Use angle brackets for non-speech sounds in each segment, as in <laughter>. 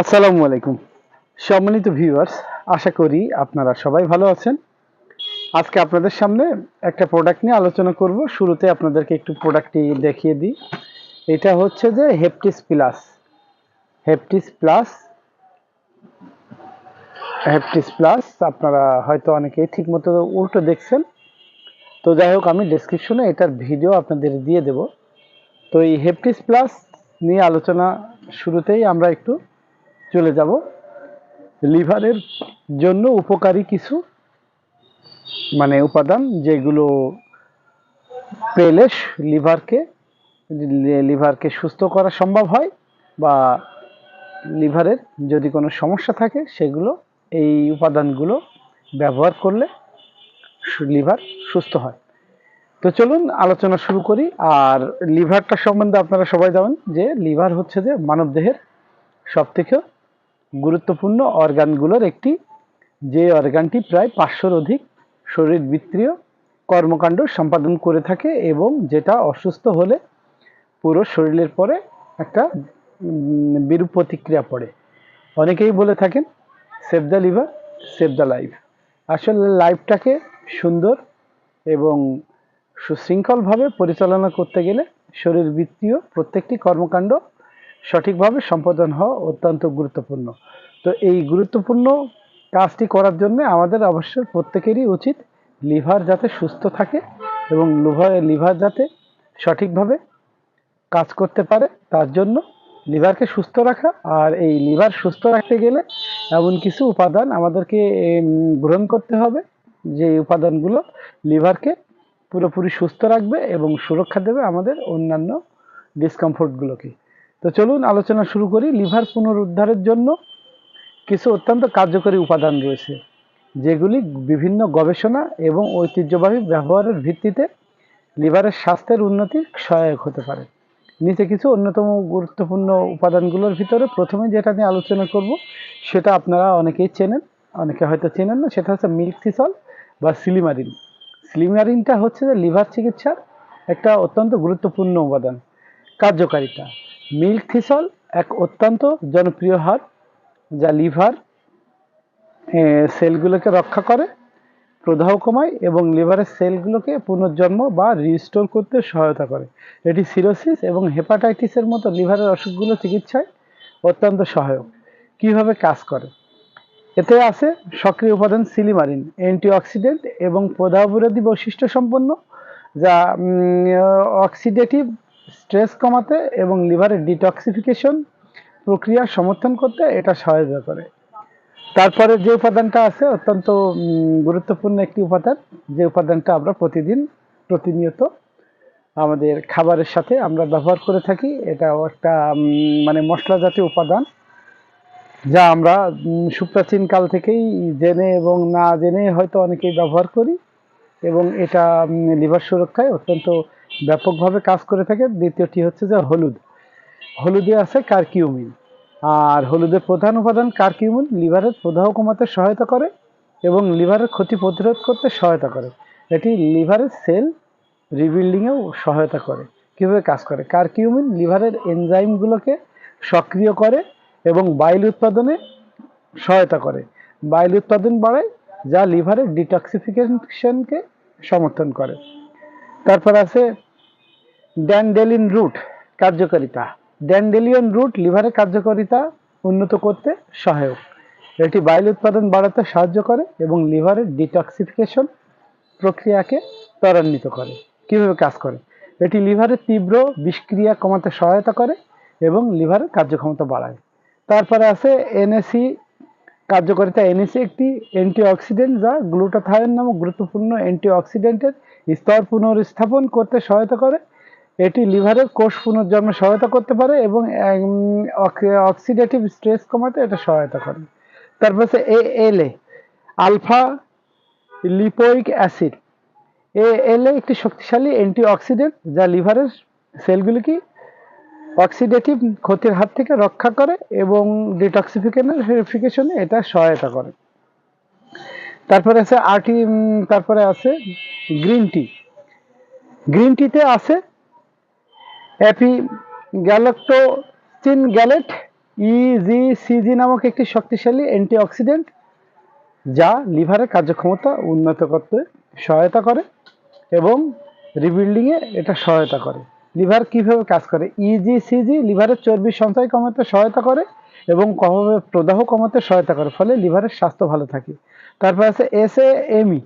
আসসালামু আলাইকুম। সম্মানিত ভিউয়ার্স আশা করি আপনারা সবাই ভালো আছেন। আজকে আপনাদের সামনে একটা প্রোডাক্ট নিয়ে আলোচনা করব। শুরুতে আপনাদেরকে একটু প্রোডাক্টটি দেখিয়ে দিই। এটা হচ্ছে যে Heptis plus Heptis plus Heptis plus আপনারা হয়তো অনেকেই ঠিকমতো উল্টো দেখছেন। তো যাই হোক, আমি ডেসক্রিপশনে এটার ভিডিও আপনাদের দিয়ে দেব। তো এই হেপটিস প্লাস নিয়ে আলোচনা শুরুতেই আমরা একটু চলে যাব। লিভারের জন্য উপকারী কিছু মানে উপাদান যেগুলো পেলে লিভারকে লিভারকে সুস্থ করা সম্ভব হয় বা লিভারের যদি কোনো সমস্যা থাকে সেগুলো, এই উপাদানগুলো ব্যবহার করলে লিভার সুস্থ হয়। তো চলুন আলোচনা শুরু করি। আর লিভারটা সম্বন্ধে আপনারা সবাই জানেন যে লিভার হচ্ছে যে মানবদেহের সব থেকে গুরুত্বপূর্ণ অর্গানগুলোর একটি, যে অর্গানটি প্রায় পাঁচশোর অধিক শরীরবৃত্তীয় কর্মকাণ্ড সম্পাদন করে থাকে এবং যেটা অসুস্থ হলে পুরো শরীরের পরে একটা বিরূপ প্রতিক্রিয়া পড়ে। অনেকেই বলে থাকেন save the liver save the life আসলে লাইফটাকে সুন্দর এবং সুশৃঙ্খলভাবে পরিচালনা করতে গেলে শরীর শরীরবৃত্তীয় প্রত্যেকটি কর্মকাণ্ড সঠিকভাবে সম্পাদন হওয়া অত্যন্ত গুরুত্বপূর্ণ। তো এই গুরুত্বপূর্ণ কাজটি করার জন্য আমাদের অবশ্যই প্রত্যেকেরই উচিত লিভার যাতে সুস্থ থাকে এবং লিভার লিভার যাতে সঠিকভাবে কাজ করতে পারে। তার জন্য লিভারকে সুস্থ রাখা আর এই লিভার সুস্থ রাখতে গেলে এমন কিছু উপাদান আমাদেরকে গ্রহণ করতে হবে। যে উপাদানগুলো লিভারকে পুরোপুরি সুস্থ রাখবে এবং সুরক্ষা দেবে আমাদের অন্যান্য ডিসকমফোর্টগুলোকে তো চলুন আলোচনা শুরু করি লিভার পুনরুদ্ধারের জন্য। কিছু অত্যন্ত কার্যকরী উপাদান রয়েছে, যেগুলি বিভিন্ন গবেষণা এবং ঐতিহ্যবাহী ব্যবহারের ভিত্তিতে লিভারের স্বাস্থ্যের উন্নতির সহায়ক হতে পারে। নিচে কিছু অন্যতম গুরুত্বপূর্ণ উপাদানগুলোর ভিতরে প্রথমে যেটা নিয়ে আলোচনা করব, সেটা আপনারা অনেকেই চেনেন, অনেকে হয়তো চেনেন না, সেটা হচ্ছে মিল্ক থিসল বা সিলিমারিন। সিলিমারিনটা হচ্ছে যে লিভার চিকিৎসার একটা অত্যন্ত গুরুত্বপূর্ণ উপাদান, কার্যকারিতা। মিল্ক থিসল এক অত্যন্ত জনপ্রিয় হার যা লিভার সেলগুলোকে রক্ষা করে, প্রদাহ কমায় এবং লিভারের সেলগুলোকে পুনর্জন্ম বা রিস্টোর করতে সহায়তা করে। এটি সিরোসিস এবং হেপাটাইটিসের মতো লিভারের অসুখগুলো চিকিৎসায় অত্যন্ত সহায়ক। কীভাবে কাজ করে? এতে আছে সক্রিয় উপাদান সিলিমারিন, অ্যান্টিঅক্সিডেন্ট এবং প্রদাহ বিরোধী বৈশিষ্ট্য সম্পন্ন, যা অক্সিডেটিভ স্ট্রেস কমাতে এবং লিভারের ডিটক্সিফিকেশন প্রক্রিয়া সমর্থন করতে এটা সহায়তা করে। তারপরে যে উপাদানটা আছে, অত্যন্ত গুরুত্বপূর্ণ একটি উপাদান, যে উপাদানটা আমরা প্রতিদিন, প্রতিনিয়ত আমাদের খাবারের সাথে আমরা ব্যবহার করে থাকি, এটাও একটা মানে মশলা জাতীয় উপাদান। যা আমরা সুপ্রাচীন কাল থেকেই জেনে এবং না জেনে হয়তো অনেকেই ব্যবহার করি এবং এটা লিভার সুরক্ষায় অত্যন্ত ব্যাপকভাবে কাজ করে থাকে। দ্বিতীয়টি হচ্ছে যে হলুদ। হলুদে আছে কার্কিউমিন। আর হলুদের প্রধান উপাদান কার্কিউমিন, লিভারের প্রদাহ কমাতে সহায়তা করে এবং লিভারের ক্ষতি প্রতিরোধ করতে সহায়তা করে। এটি লিভারের সেল রিবিল্ডিংয়েও সহায়তা করে। কীভাবে কাজ করে? কার্কিউমিন লিভারের এনজাইমগুলোকে সক্রিয় করে এবং বাইল উৎপাদনে সহায়তা করে। বাইল উৎপাদন বাড়ায়, যা লিভারের ডিটক্সিফিকেশনকে সমর্থন করে। তারপর আছে ড্যান্ডেলিন রুট, কার্যকারিতা। ড্যান্ডেলিয়ন রুট লিভারের কার্যকারিতা উন্নত করতে সহায়ক। এটি বাইল উৎপাদন বাড়াতে সাহায্য করে এবং লিভারের ডিটক্সিফিকেশন প্রক্রিয়াকে ত্বরান্বিত করে। কীভাবে কাজ করে? এটি লিভারের তীব্র বিষক্রিয়া কমাতে সহায়তা করে এবং লিভারের কার্যক্ষমতা বাড়ায়। তারপরে আছে এনএসি কার্যকারিতা এনএসি একটি অ্যান্টিঅক্সিডেন্ট যা গ্লুটাথায়ন নামক গুরুত্বপূর্ণ অ্যান্টিঅক্সিডেন্টের স্তর পুনর্স্থাপন করতে সহায়তা করে। এটি লিভারের কোষ পুনর্জন্মে সহায়তা করতে পারে এবং অক্সিডেটিভ স্ট্রেস কমাতে এটা সহায়তা করে। তারপর আছে A L A alpha lipoic acid A L A একটি শক্তিশালী অ্যান্টিঅক্সিডেন্ট যা লিভারের সেলগুলিকে অক্সিডেটিভ ক্ষতির হাত থেকে রক্ষা করে এবং ডিটক্সিফিকেশনে এটা সহায়তা করে। তারপরে আছে আর্টি তারপরে আছে গ্রিন টি গ্রিন টিতে আছে epigallocatechin gallate E G C G নামক একটি শক্তিশালী অ্যান্টিঅক্সিডেন্ট যা লিভারের কার্যক্ষমতা উন্নত করতে সহায়তা করে এবং রিবিল্ডিংয়ে এটা সহায়তা করে। লিভার কীভাবে কাজ করে? ইজিসিজি লিভারের চর্বি সঞ্চয় কমাতে সহায়তা করে এবং কমাবে প্রদাহ কমাতে সহায়তা করে, ফলে লিভারের স্বাস্থ্য ভালো থাকে। তারপর আছে S M E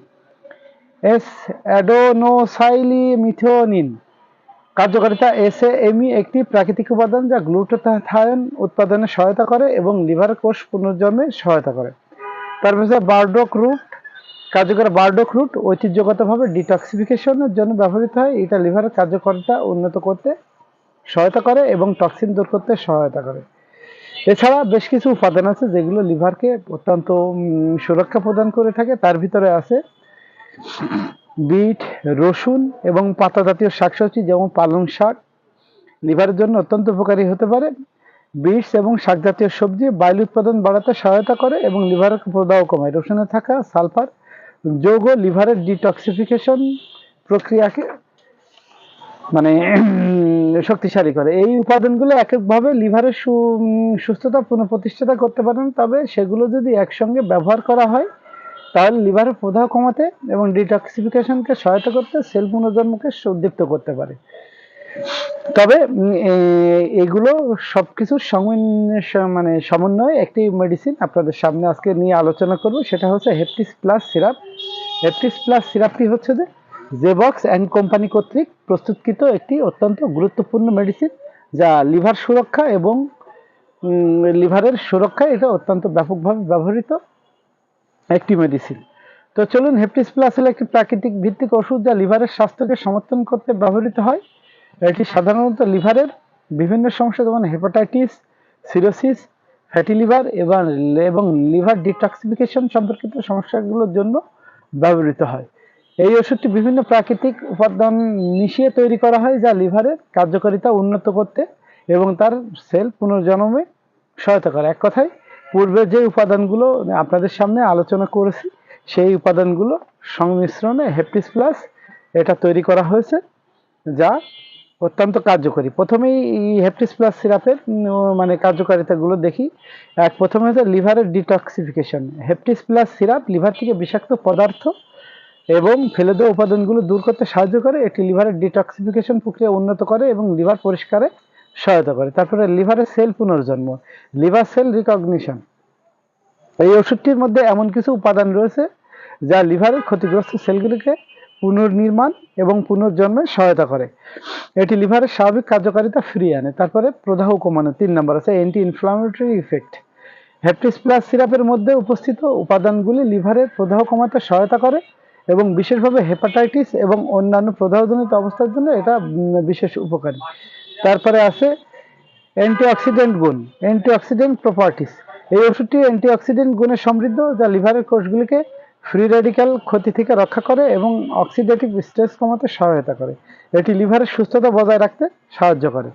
S adenosyl adenosylmethionine কার্যকারিতা এসএএমই একটি প্রাকৃতিক উপাদান যা গ্লুটাথায়ন উৎপাদনে সহায়তা করে এবং লিভার কোষ পুনর্জন্মে সহায়তা করে। তারপর আছে বার্ডক রুট কার্যকর বার্ডক রুট ঐতিহ্যগতভাবে ডিটক্সিফিকেশনের জন্য ব্যবহৃত হয়। এটা লিভারের কার্যকারিতা উন্নত করতে সহায়তা করে এবং টক্সিন দূর করতে সহায়তা করে। এছাড়া বেশ কিছু উপাদান আছে যেগুলো লিভারকে অত্যন্ত সুরক্ষা প্রদান করে থাকে। তার ভিতরে আছে বিট, রসুন এবং পাতা জাতীয় শাকসবজি যেমন পালং শাক। লিভারের জন্য অত্যন্ত উপকারী হতে পারে। বিটস এবং শাক জাতীয় সবজি বাইল উৎপাদন বাড়াতে সহায়তা করে এবং লিভারের প্রদাহ কমায়। রসুনে থাকা সালফার যৌগ লিভারের ডিটক্সিফিকেশন প্রক্রিয়াকে মানে <clears throat> শক্তিশালী করে। এই উপাদানগুলো এক একভাবে লিভারের সুস্থতা পুনঃপ্রতিষ্ঠাতা করতে পারেন, তবে সেগুলো যদি একসঙ্গে ব্যবহার করা হয়, তাহলে লিভারের প্রদাহ কমাতে এবং ডিটক্সিফিকেশনকে সহায়তা করতে সেল পুনর্জন্মকে উদ্দীপ্ত করতে পারে। তবে এগুলো সবকিছুর মানে সমন্বয়ে একটি মেডিসিন আপনাদের সামনে আজকে নিয়ে আলোচনা করব। সেটা হচ্ছে Heptis plus syrup Heptis plus সিরাপটি হচ্ছে যে জেবক্স অ্যান্ড কোম্পানি কর্তৃক প্রস্তুতকৃত একটি অত্যন্ত গুরুত্বপূর্ণ মেডিসিন যা লিভার সুরক্ষা এবং লিভারের সুরক্ষা এটা অত্যন্ত ব্যাপকভাবে ব্যবহৃত একটি মেডিসিন তো চলুন হেপটিস প্লাস হলো একটি প্রাকৃতিক ভিত্তিক ওষুধ যা লিভারের স্বাস্থ্যকে সমর্থন করতে ব্যবহৃত হয়। এটি সাধারণত লিভারের বিভিন্ন সমস্যা যেমন হেপাটাইটিস সিরোসিস ফ্যাটি লিভার এবং এবং লিভার ডিটক্সিফিকেশন সম্পর্কিত সমস্যাগুলোর জন্য ব্যবহৃত হয়। এই ওষুধটি বিভিন্ন প্রাকৃতিক উপাদান মিশিয়ে তৈরি করা হয় যা লিভারের কার্যকারিতা উন্নত করতে এবং তার সেল পুনর্জন্মে সহায়তা করে। এক কথায়, পূর্বে যে উপাদানগুলো আপনাদের সামনে আলোচনা করেছি, সেই উপাদানগুলো সংমিশ্রণে হেপটিস প্লাস এটা তৈরি করা হয়েছে, যা অত্যন্ত কার্যকরী। প্রথমেই হেপটিস প্লাস সিরাপের মানে কার্যকারিতাগুলো দেখি। এক, প্রথমে হচ্ছে লিভারের detoxification Heptis plus syrup liver থেকে বিষাক্ত পদার্থ এবং ফেলে দেওয়া উপাদানগুলো দূর করতে সাহায্য করে, এটি লিভারের ডিটক্সিফিকেশন প্রক্রিয়া উন্নত করে এবং লিভার পরিষ্কারে সহায়তা করে। তারপরে লিভারের সেল পুনর্জন্ম লিভার সেল রিকগনিশন এই ওষুধটির মধ্যে এমন কিছু উপাদান রয়েছে যা লিভারের ক্ষতিগ্রস্ত সেলগুলিকে পুনর্নির্মাণ এবং পুনর্জন্মে সহায়তা করে। এটি লিভারের স্বাভাবিক কার্যকারিতা ফিরিয়ে আনে। তারপরে প্রদাহ কমানো। তিন নম্বর আছে anti inflammatory effect Heptis plus সিরাপের মধ্যে উপস্থিত উপাদানগুলি লিভারের প্রদাহ কমাতে সহায়তা করে এবং বিশেষভাবে হেপাটাইটিস এবং অন্যান্য প্রদাহজনিত অবস্থার জন্য এটা বিশেষ উপকারী। তারপরে আছে অ্যান্টিঅক্সিডেন্ট গুণ। অ্যান্টিঅক্সিডেন্ট প্রপার্টিস এই ওষুধটি অ্যান্টিঅক্সিডেন্ট গুণে সমৃদ্ধ যা লিভারের কোষগুলিকে ফ্রি রেডিক্যাল ক্ষতি থেকে রক্ষা করে এবং অক্সিডেটিভ স্ট্রেস কমাতে সহায়তা করে। এটি লিভারের সুস্থতা বজায় রাখতে সাহায্য করে।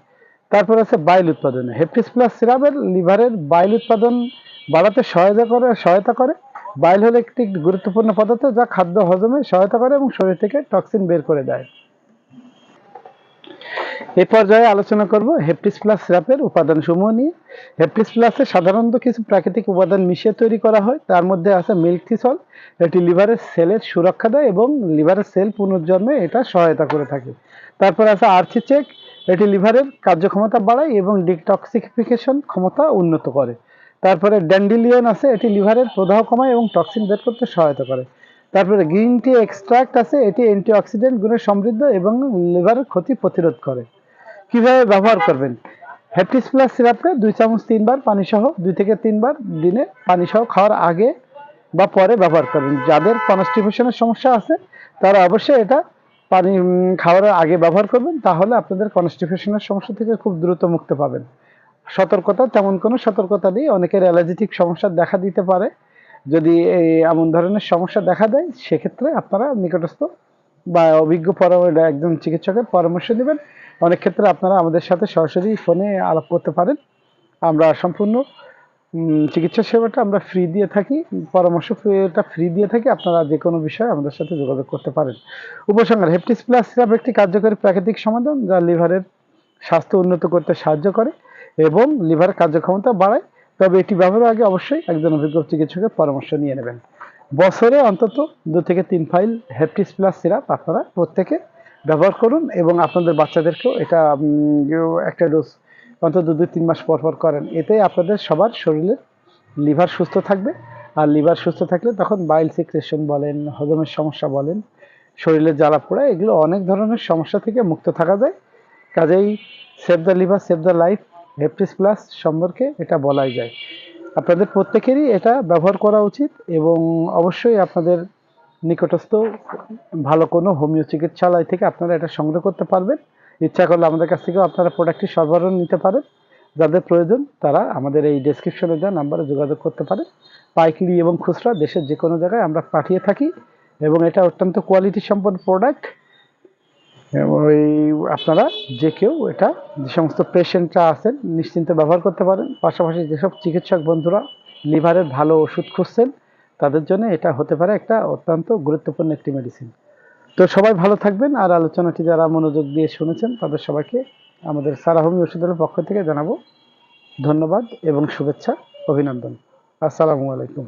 তারপর আছে বাইল উৎপাদন। হেপটিস প্লাস সিরাপের লিভারের বাইল উৎপাদন বাড়াতে সহায়তা করে সহায়তা করে। বাইল হলো একটি গুরুত্বপূর্ণ পদার্থ যা খাদ্য হজমে সহায়তা করে এবং শরীর থেকে টক্সিন বের করে দেয়। এ পর্যায়ে আলোচনা করব হেপটিস প্লাস সিরাপের উপাদান সমূহ নিয়ে হেপটিস প্লাসে সাধারণত কিছু প্রাকৃতিক উপাদান মিশিয়ে তৈরি করা হয়। তার মধ্যে আছে মিল্কথিসল এটি লিভারের সেলের সুরক্ষা দেয় এবং লিভারের সেল পুনর্জন্মে এটা সহায়তা করে থাকে। তারপর আছে আর্থিচেক এটি লিভারের কার্যক্ষমতা বাড়ায় এবং ডিটক্সিফিকেশন ক্ষমতা উন্নত করে। তারপরে ড্যান্ডিলিয়ন আছে, এটি লিভারের প্রদাহ কমায় এবং টক্সিন বের করতে সহায়তা করে। তারপরে গ্রিন টি এক্সট্রাক্ট আছে, এটি অ্যান্টিঅক্সিডেন্ট গুণে সমৃদ্ধ এবং লিভারের ক্ষতি প্রতিরোধ করে। কীভাবে ব্যবহার করবেন? হেপটিস প্লাস সিরাপটা দুই চামচ তিনবার পানি সহ দুই থেকে তিনবার দিনে পানি সহ খাওয়ার আগে বা পরে ব্যবহার করবেন। যাদের কনস্টিপেশনের সমস্যা আছে, তারা অবশ্যই এটা পানি খাওয়ার আগে ব্যবহার করবেন, তাহলে আপনাদের কনস্টিপেশনের সমস্যা থেকে খুব দ্রুত মুক্তি পাবেন। সতর্কতা, তেমন কোনো সতর্কতা নেই, অনেকের অ্যালার্জেটিক সমস্যা দেখা দিতে পারে। যদি এই এমন ধরনের সমস্যা দেখা দেয়, সেক্ষেত্রে আপনারা নিকটস্থ বা অভিজ্ঞ পরামর্শ একজন চিকিৎসকের পরামর্শ নেবেন অনেক ক্ষেত্রে আপনারা আমাদের সাথে সরাসরি ফোনে আলাপ করতে পারেন। আমরা সম্পূর্ণ চিকিৎসা সেবাটা আমরা ফ্রি দিয়ে থাকি। পরামর্শ এটা ফ্রি দিয়ে থাকি। আপনারা যে কোনো বিষয়ে আমাদের সাথে যোগাযোগ করতে পারেন। উপসংহার, হেপটিস প্লাস সিরাপ একটি কার্যকরী প্রাকৃতিক সমাধান যা লিভারের স্বাস্থ্য উন্নত করতে সাহায্য করে এবং লিভার কার্যক্ষমতা বাড়ায়। তবে এটি ব্যবহারের আগে অবশ্যই একজন অভিজ্ঞ চিকিৎসকের পরামর্শ নিয়ে নেবেন। বছরে অন্তত দু থেকে তিন ফাইল হেপটিস প্লাস সিরাপ আপনারা প্রত্যেকে ব্যবহার করুন এবং আপনাদের বাচ্চাদেরকেও এটা একটা ডোজ অন্তত দুই তিন মাস পর পর করেন। এতে আপনাদের সবার শরীরের লিভার সুস্থ থাকবে। আর লিভার সুস্থ থাকলে তখন বাইল সিক্রেশন বলেন, হজমের সমস্যা বলেন শরীরে জ্বালা পোড়া, এগুলো অনেক ধরনের সমস্যা থেকে মুক্ত থাকা যায়। কাজেই save the liver, save the life Heptis plus সম্পর্কে এটা বলাই যায়। আপনাদের প্রত্যেকেরই এটা ব্যবহার করা উচিত এবং অবশ্যই আপনাদের নিকটস্থ ভালো কোনো হোমিও চিকিৎসালয় থেকে আপনারা এটা সংগ্রহ করতে পারবেন। ইচ্ছা করলে আমাদের কাছ থেকেও আপনারা প্রোডাক্টটি সরবরাহ নিতে পারেন। যাদের প্রয়োজন তারা আমাদের এই ডেসক্রিপশনে দেওয়া নাম্বারে যোগাযোগ করতে পারে পাইকারি এবং খুচরা দেশের যে কোনো জায়গায় আমরা পাঠিয়ে থাকি এবং এটা অত্যন্ত কোয়ালিটি সম্পন্ন প্রোডাক্ট ওই আপনারা যে কেউ এটা যে সমস্ত পেশেন্টরা আছেন, নিশ্চিন্তে ব্যবহার করতে পারেন। পাশাপাশি যেসব চিকিৎসক বন্ধুরা লিভারের ভালো ওষুধ খুঁজছেন, তাদের জন্য এটা হতে পারে একটা অত্যন্ত গুরুত্বপূর্ণ একটি মেডিসিন তো সবাই ভালো থাকবেন, আর আলোচনাটি যারা মনোযোগ দিয়ে শুনেছেন, তাদের সবাইকে আমাদের সারাহমি ওষুধের পক্ষ থেকে জানাব ধন্যবাদ এবং শুভেচ্ছা, অভিনন্দন। আসসালামু আলাইকুম।